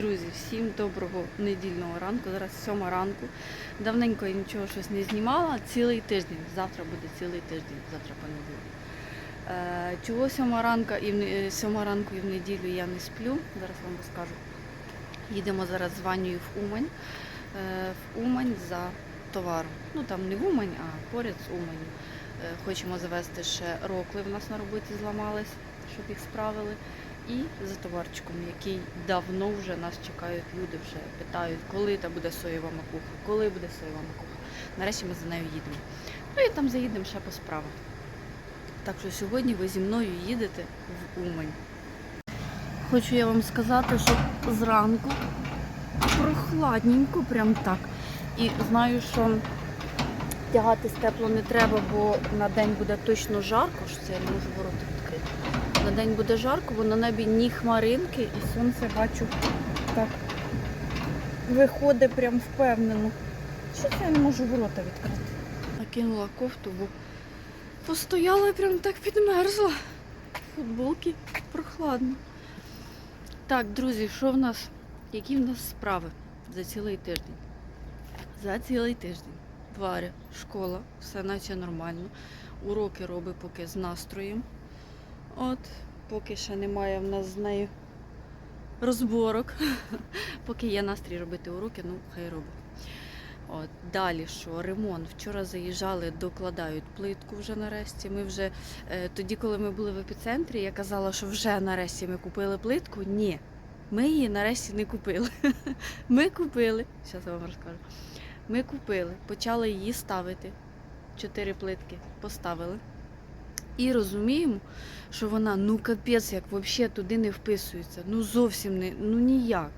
Друзі, всім доброго недільного ранку. Зараз сьома ранку. Давненько я нічого щось не знімала. Цілий тиждень. Завтра буде цілий тиждень, завтра понеділок. Е, чого сьома ранка і сьома ранку і в неділю я не сплю. Зараз вам розкажу. Їдемо зараз з Ванею в Умань. Е, в Умань за товаром. Ну там не в Умань, а поряд з Уманью. Е, хочемо завести ще рокли. В нас на роботі зламались, щоб їх справили і за товарчиком, який давно вже нас чекають люди, вже питають, коли та буде соєва макуха, коли буде соєва макуха. Нарешті ми за нею їдемо. Ну і там заїдемо ще по справах. Так що сьогодні ви зі мною їдете в Умань. Хочу я вам сказати, що зранку прохладненько, прям так. І знаю, що тягатись тепло не треба, бо на день буде точно жарко, що це я не можу ворота відкрити. На день буде жарко, бо на небі ні хмаринки і сонце бачу так виходить прям впевнено. Що це я не можу ворота відкрити? Накинула кофту, бо постояла і прям так підмерзла. Футболки прохладно. Так, друзі, що в нас? Які в нас справи за цілий тиждень? За цілий тиждень. Варя, школа, все наче нормально. Уроки робить поки з настроєм. От, поки ще немає в нас з нею розборок. Поки є настрій робити уроки, ну хай робить. От, далі що? Ремонт. Вчора заїжджали, докладають плитку вже нарешті. Ми вже е, тоді, коли ми були в епіцентрі, я казала, що вже нарешті ми купили плитку. Ні, ми її нарешті не купили. Ми купили, зараз вам розкажу. Ми купили, почали її ставити. Чотири плитки поставили. І розуміємо, що вона ну капець, як взагалі туди не вписується. Ну зовсім не, ну ніяк.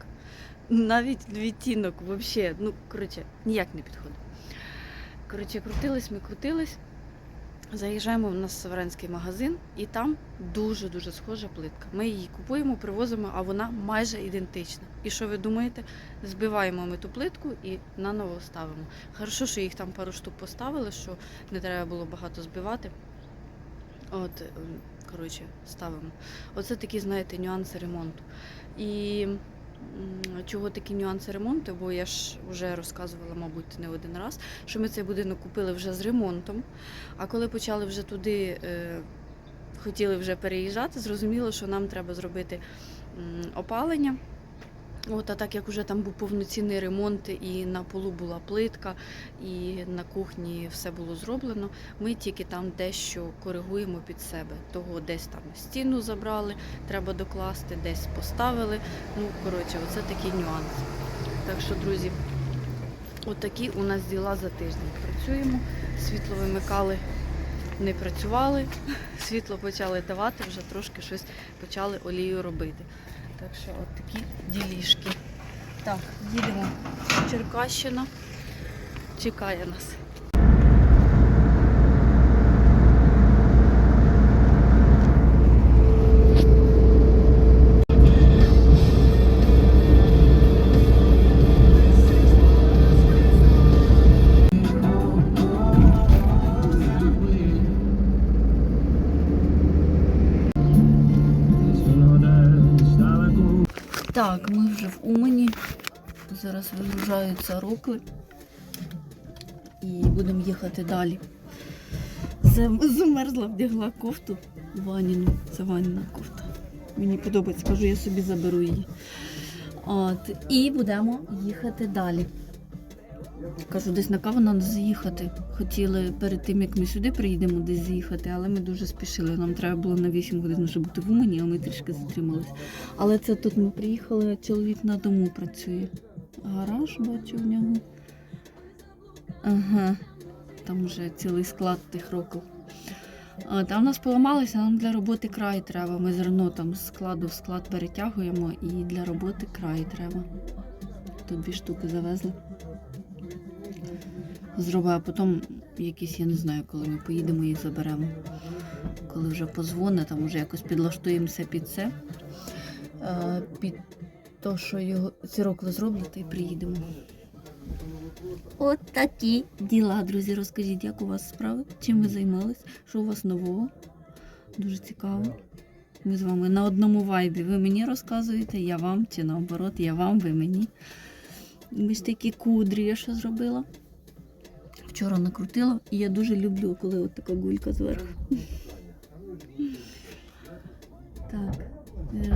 Навіть відтінок взагалі, ну коротше, ніяк не підходить. Коротше, крутились, ми крутились. Заїжджаємо в нас Северенський магазин, і там дуже-дуже схожа плитка. Ми її купуємо, привозимо, а вона майже ідентична. І що ви думаєте? Збиваємо ми ту плитку і наново ставимо. Хорошо, що їх там пару штук поставили, що не треба було багато збивати. От, ем, коротше, ставимо. Оце такі, знаєте, нюанси ремонту. І чого такі нюанси ремонту, бо я ж вже розказувала, мабуть, не один раз, що ми цей будинок купили вже з ремонтом. А коли почали вже туди, е, хотіли вже переїжджати, зрозуміло, що нам треба зробити опалення. От, а так як вже там був повноцінний ремонт, і на полу була плитка, і на кухні все було зроблено, ми тільки там дещо коригуємо під себе. Того десь там стіну забрали, треба докласти, десь поставили. Ну, коротше, оце такі нюанси. Так що, друзі, отакі у нас діла за тиждень. Працюємо, світло вимикали, не працювали, світло почали давати, вже трошки щось почали олію робити. Так що от такі ділішки. Так, їдемо. Черкащина чекає нас. Зараз вигружаються рокли. І будемо їхати далі. Замерзла, вдягла кофту Ваніну. Це Ваніна кофта. Мені подобається, кажу, я собі заберу її. От, і будемо їхати далі. Кажу, десь на каву треба заїхати. Хотіли перед тим, як ми сюди приїдемо, десь заїхати, але ми дуже спішили. Нам треба було на 8 годин вже бути в Умані, а ми трішки затримались. Але це тут ми приїхали, чоловік на дому працює. Гараж бачу в нього. Ага, там вже цілий склад тих років. А, Там у нас поламалося, нам для роботи край треба. Ми зерно там з складу в склад перетягуємо і для роботи край треба. Тут дві штуки завезли. Зробимо, а потім якісь, я не знаю, коли ми поїдемо їх заберемо. Коли вже позвонить, там вже якось підлаштуємося під це. Під те, що його ці рокли зроблять, і приїдемо. От такі діла, друзі. Розкажіть, як у вас справи? Чим ви займались? Що у вас нового? Дуже цікаво. Ми з вами на одному вайбі. Ви мені розказуєте, я вам, чи наоборот, я вам, ви мені. Ось такі кудрі я ще зробила. Вчора накрутила, і я дуже люблю, коли от така гулька зверху.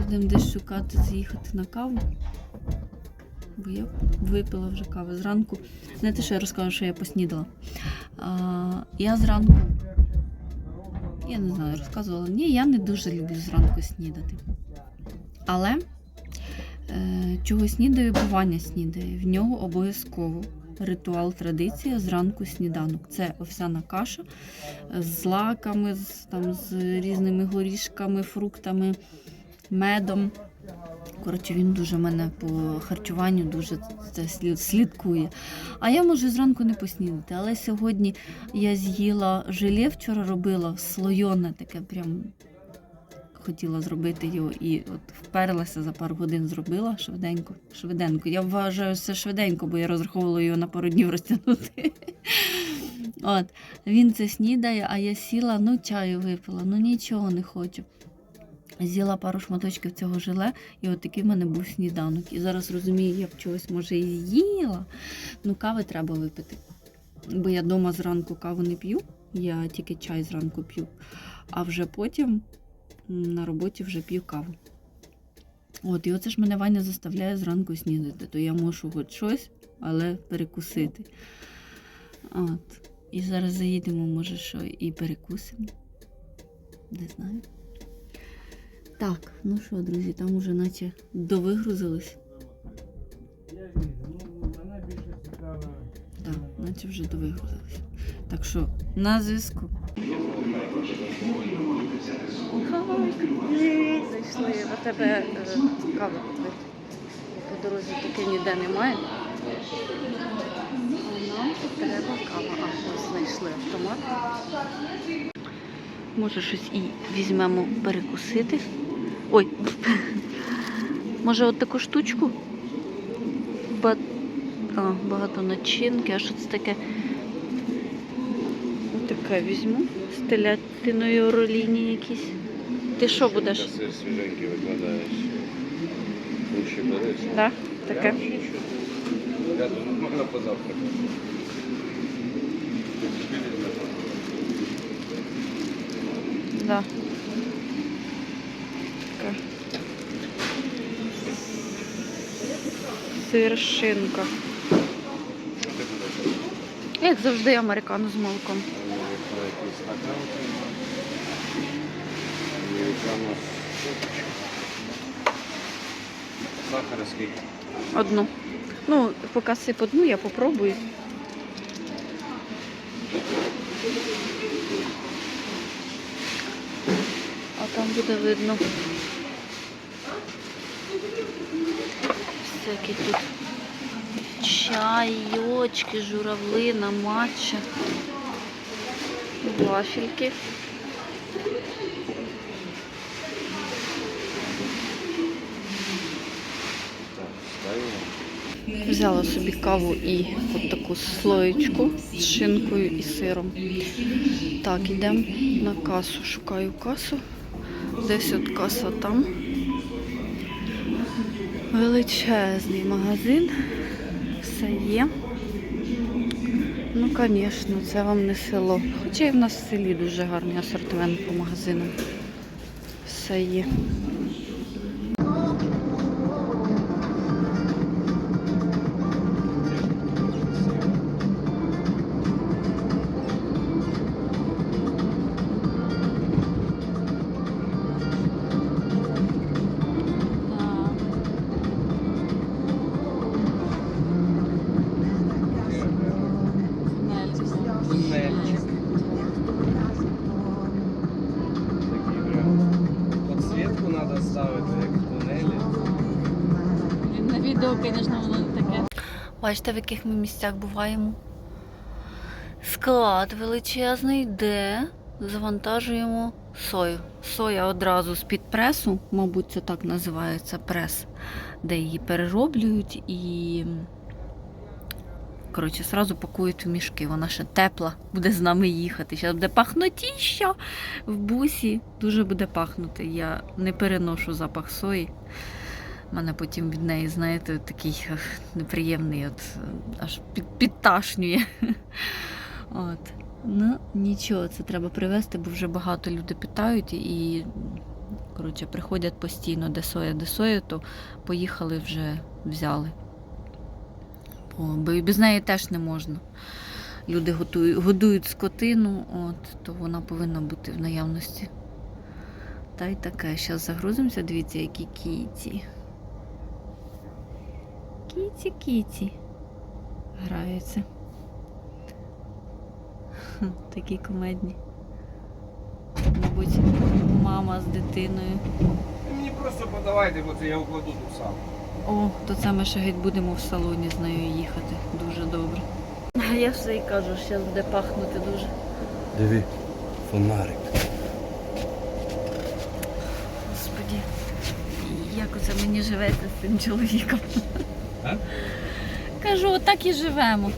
Будемо десь шукати, з'їхати на каву. Бо я випила вже кави зранку. Не те, що я розкажу, що я поснідала. А, я зранку. Я не знаю, розказувала. Ні, я не дуже люблю зранку снідати. Але е, чого снідаю, бування снідає. В нього обов'язково ритуал, традиція зранку сніданок. Це овсяна каша з злаками, з, там, з різними горішками, фруктами, медом. Коротше, він дуже мене по харчуванню дуже це слідкує. А я можу зранку не поснідати. Але сьогодні я з'їла желе, вчора робила слойоне, таке прям хотіла зробити його і от вперлася за пару годин зробила швиденько. Швиденько. Я вважаю це швиденько, бо я розраховувала його на пару днів розтягнути. От, він це снідає, а я сіла, ну чаю випила, ну нічого не хочу. З'їла пару шматочків цього желе, і от такий в мене був сніданок. І зараз розумію, я б чогось може і з'їла. Ну, кави треба випити. Бо я вдома зранку каву не п'ю, я тільки чай зранку п'ю. А вже потім на роботі вже п'ю каву. От, і оце ж мене Ваня заставляє зранку снідати, то я можу хоч щось, але перекусити. От. І зараз заїдемо, може, що і перекусимо. Не знаю. Так, ну що, друзі, там уже наче довигрузились. Так, наче вже довигрузились. Так що на зв'язку. Зайшли в тебе каву купити. По дорозі таки ніде немає. Нам треба кава. А ось знайшли автомат. Може щось і візьмемо перекусити. Ой. Може от таку штучку? Ба... А, багато начинки. А що це таке? Таке візьму. З телятиною роліні якісь. Ти що будеш? Сир свіженький викладаєш. Лучше береш. Так, таке. Я думаю, можна позавтракати. Да. Сир, шинка. Що ти будеш? Як завжди, американо з молоком. Сахара скільки? Одну. Ну, поки сип одну, я попробую. А там буде видно. Всякі тут чайочки, журавлина, матча, вафельки. Взяла собі каву і от таку слоєчку з шинкою і сиром. Так, йдемо на касу. Шукаю касу. Десь от каса там. Величезний магазин. Все є. Ну, звісно, це вам не село. Хоча і в нас в селі дуже гарний асортимент по магазинам. Все є. Бачите, в яких ми місцях буваємо. Склад величезний, де завантажуємо сою. Соя одразу з-під пресу, мабуть, це так називається прес, де її перероблюють і коротше, сразу пакують в мішки. Вона ще тепла, буде з нами їхати. Зараз буде пахнутіща в бусі. Дуже буде пахнути. Я не переношу запах сої. У мене потім від неї, знаєте, такий неприємний, от е, аж під, підташнює. От. Ну, нічого, це треба привезти, бо вже багато людей питають і коротше, приходять постійно, де соя, де соя, то поїхали вже взяли. Бо, без неї теж не можна. Люди готують, годують скотину, от, то вона повинна бути в наявності. Та й таке. Зараз загрузимося, дивіться, які кіті. Кіті, кіті. Граються. Такі комедні. Мабуть, мама з дитиною. Мені просто подавайте, бо це я укладу тут сам. О, то це ми ще геть будемо в салоні з нею їхати. Дуже добре. А я все і кажу, зараз буде пахнути дуже. Диви, фонарик. Господі, як оце мені живеться з цим чоловіком. Кажу, отак і живемо.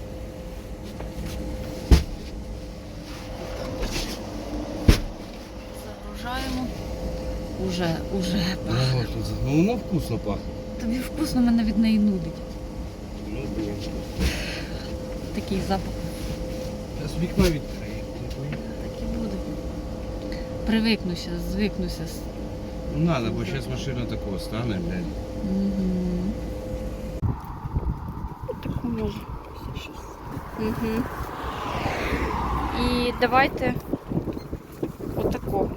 Загружаємо. Уже, уже. Тут- ну воно вкусно пахне. Тобі вкусно мене від неї нудить. Ну, блін. Такий запах. Зараз вікно відкрию. Так і буде. Привикнуся, звикнуся. Ну надо, бо зараз машина такого стане, блядь. Угу. Таку може. Угу. І давайте отако.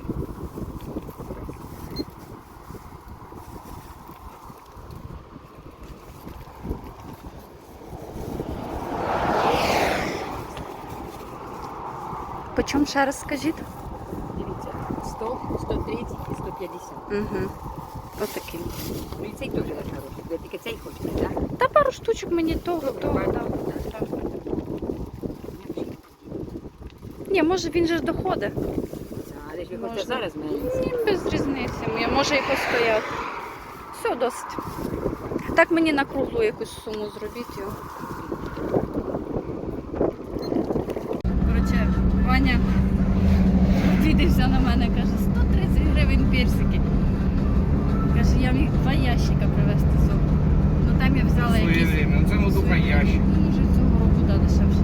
Почому ще раз скажіть? Дивіться, 100, 130 і 150. Угу. Отакий. Ну і цей теж дуже хороший. Ви тільки цей хочете, так? Та пару штучок мені того, того, так. так. Ні, може він же ж доходить. Але ж ви Можна. зараз мене. Ні, без різниці. Я може і постояти. Все, досить. Так мені на круглу якусь суму зробіть його. Коротше, Ваня обідився на мене, Два ящика привезти з. Ну там я взяла Своє якісь. время. Ну це ну духа ящик. Ну, може цього року да, дешевше.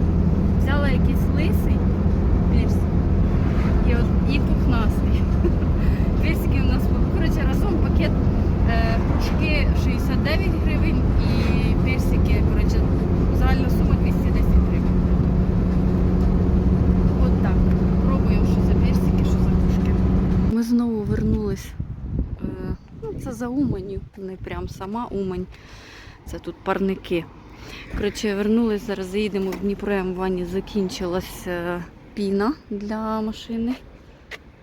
Взяла якийсь лисий персик і, от, і пухнастий. Персики у нас, коротше, разом пакет е, кружки 69 гривень і персики, коротше, загальна сума 210 гривень. От так. Пробуємо, що за персики, що за кружки. Ми знову вернулись. Е, ну, це за Уманью, не прям сама Умань. Це тут парники. Коротше, вернулись, зараз заїдемо в Дніпро, в Вані закінчилась е, піна для машини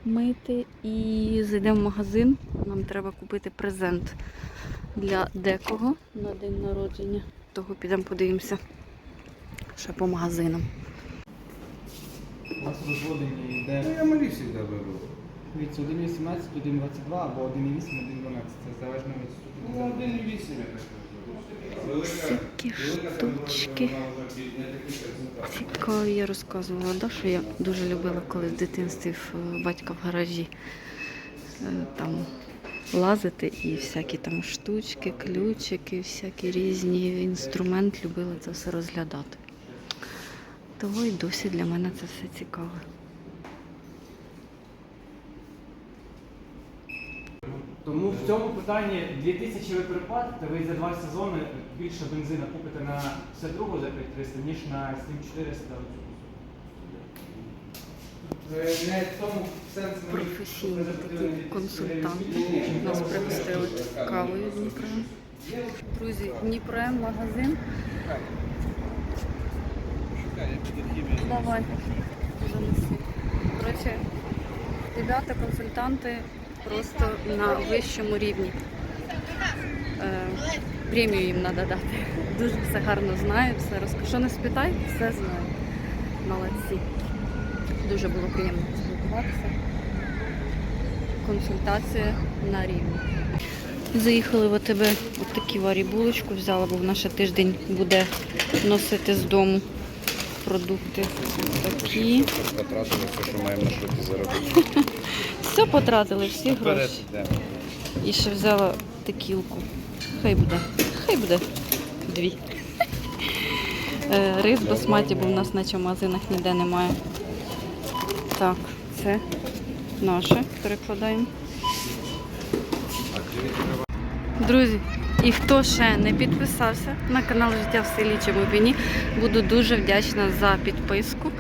мити. І зайдемо в магазин. Нам треба купити презент для декого на день народження. Того підемо подивимося ще по магазинам. У вас розводення Ну йде я малі завжди беру. Від 1,18, 1,22 або 1,8, 1,12. Це залежно від Ну, ступені. один і вісім я так кажу. Всякі штучки. Цікаво, я розказувала, да, що я дуже любила коли в дитинстві в е, батька в гаражі е, там лазити і всякі там штучки, ключики, всякі різні інструмент, любила це все розглядати. Того і досі для мене це все цікаве. Тому в цьому питанні 2000 ви переплатите, ви за два сезони більше бензина купите на 52 за 5300, ніж на 7400. Не в тому сенс Професійні такі консультанти нас пригостили кавою Дніпро. Друзі, Дніпро магазин. Давай, занеси. Коротше, ребята, консультанти просто на вищому рівні. Е, премію їм треба дати. Дуже все гарно знають, все розкажу. Що не спитай, все знають. Молодці. Дуже було приємно спілкуватися. Консультація на рівні. Заїхали в АТБ, от такі варі булочку взяла, бо вона ще тиждень буде носити з дому продукти. Такі. Потратили все, що маємо на шоті заробити. Все потратили, всі гроші. І ще взяла текілку. Хай буде. Хай буде. Дві. Е, Рис басматі, бо в нас наче в магазинах ніде немає. Так, це наше. Перекладаємо. Друзі, і хто ще не підписався на канал Життя в селі Чемопіні, буду дуже вдячна за підписку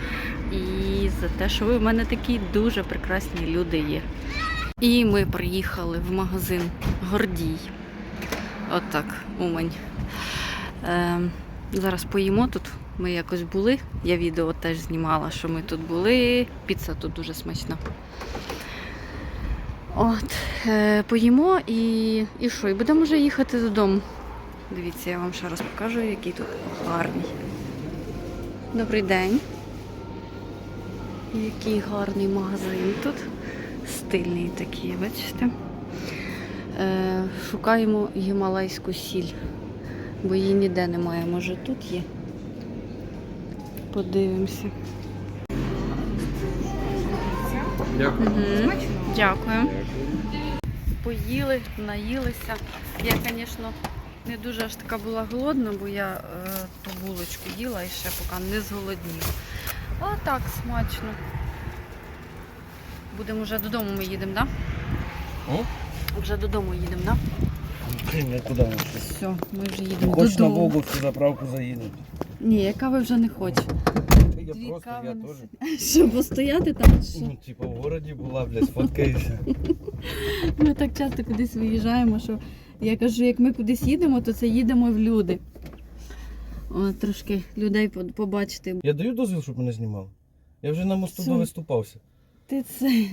і за те, що ви в мене такі дуже прекрасні люди є. І ми приїхали в магазин Гордій. Отак, Умань. Е, зараз поїмо тут. Ми якось були. Я відео теж знімала, що ми тут були. Піца тут дуже смачна. От, е, поїмо і, і що? І будемо вже їхати додому. Дивіться, я вам ще раз покажу, який тут гарний. Добрий день. Який гарний магазин тут. Стильний такий, бачите? Е, шукаємо гімалайську сіль, бо її ніде немає. Може тут є. Подивимося. Дякую. Угу. Дякую. Поїли, наїлися. Я, звісно, не дуже аж така була голодна, бо я е, ту булочку їла і ще поки не зголодніла. А так смачно. Будемо вже додому ми їдемо, так? Да? Вже додому їдемо, так? Я куди? Все, ми вже їдемо Хоч на. Богу в цю заправку заїду. Ні, я кави вже не хочу. Я Дві просто, кави я на теж. сьогодні. Що, постояти там? Що? Ну, типа, в городі була, блядь, сфоткайся. Ми так часто кудись виїжджаємо, що я кажу, як ми кудись їдемо, то це їдемо в люди. О, трошки людей по- побачити. Я даю дозвіл, щоб мене знімали. Я вже на мосту Все. довиступався. Ти це.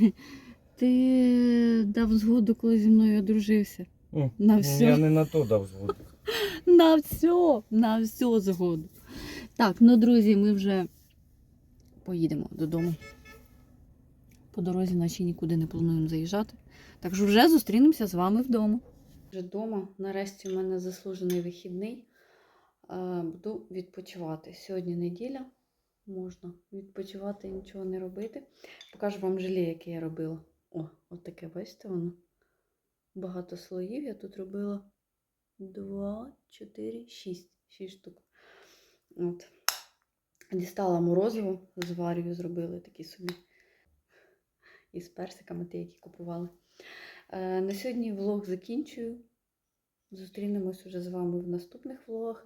Ти дав згоду, коли зі мною одружився. М, На ну, все. Я не на то дав згоду. На все, на все згоду. Так, ну друзі, ми вже поїдемо додому. По дорозі наче нікуди не плануємо заїжджати. Так що вже зустрінемося з вами вдома. Вже вдома. Нарешті в мене заслужений вихідний. Е, Буду відпочивати. Сьогодні неділя. Можна відпочивати і нічого не робити. Покажу вам желе, яке я робила. О, от таке, бачите воно? Багато слоїв я тут робила. Два, чотири, шість. Шість штук. От. Дістала морозиво з варію, зробили такі собі. І з персиками, ті, які купували. Е, на сьогодні влог закінчую. Зустрінемось уже з вами в наступних влогах.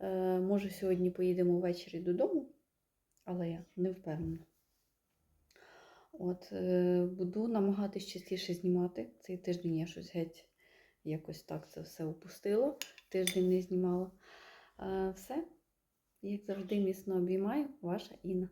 Е, може, сьогодні поїдемо ввечері додому, але я не впевнена. От, е, буду намагатись частіше знімати. Цей тиждень я щось геть якось так це все опустила. Тиждень не знімала. Все. Як завжди, міцно обіймаю, ваша Інна.